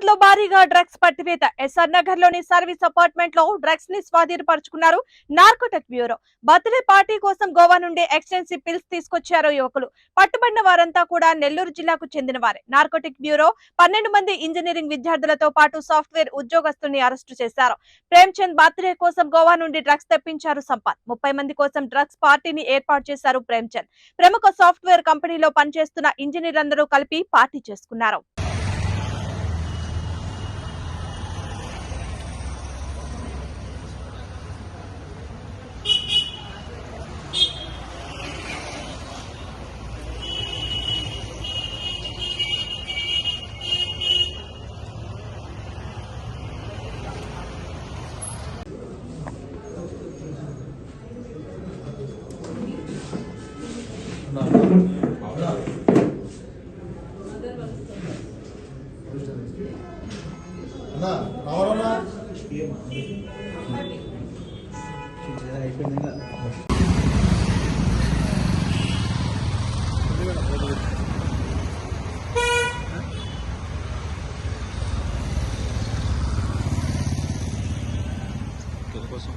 లో భారీగా డ్రగ్స్ పట్టివేత. ఎస్ఆర్ నగర్లోని సర్వీస్ అపార్ట్మెంట్లో డ్రగ్స్ని స్వాధీనపరుచుకున్నారు నార్కోటిక్ బ్యూరో. బర్త్డే పార్టీ కోసం గోవా నుండి ఎక్స్టెన్సివ్ పిల్స్ తీసుకొచ్చారు యువకులు. పట్టుబడిన వారంతా కూడా నెల్లూరు జిల్లాకు చెందిన వారే నార్కోటిక్ బ్యూరో పన్నెండు మంది ఇంజనీరింగ్ విద్యార్థులతో పాటు సాఫ్ట్వేర్ ఉద్యోగస్తుల్ని అరెస్టు చేశారు. ప్రేమ్చంద్ బర్త్డే కోసం గోవా నుండి డ్రగ్స్ తెప్పించారు సంపత్. ముప్పై మంది కోసం డ్రగ్స్ పార్టీని ఏర్పాటు చేశారు ప్రేమ్చంద్. ప్రముఖ సాఫ్ట్వేర్ కంపెనీలో పనిచేస్తున్న ఇంజనీర్లందరూ కలిపి పార్టీ చేసుకున్నారు. కోసం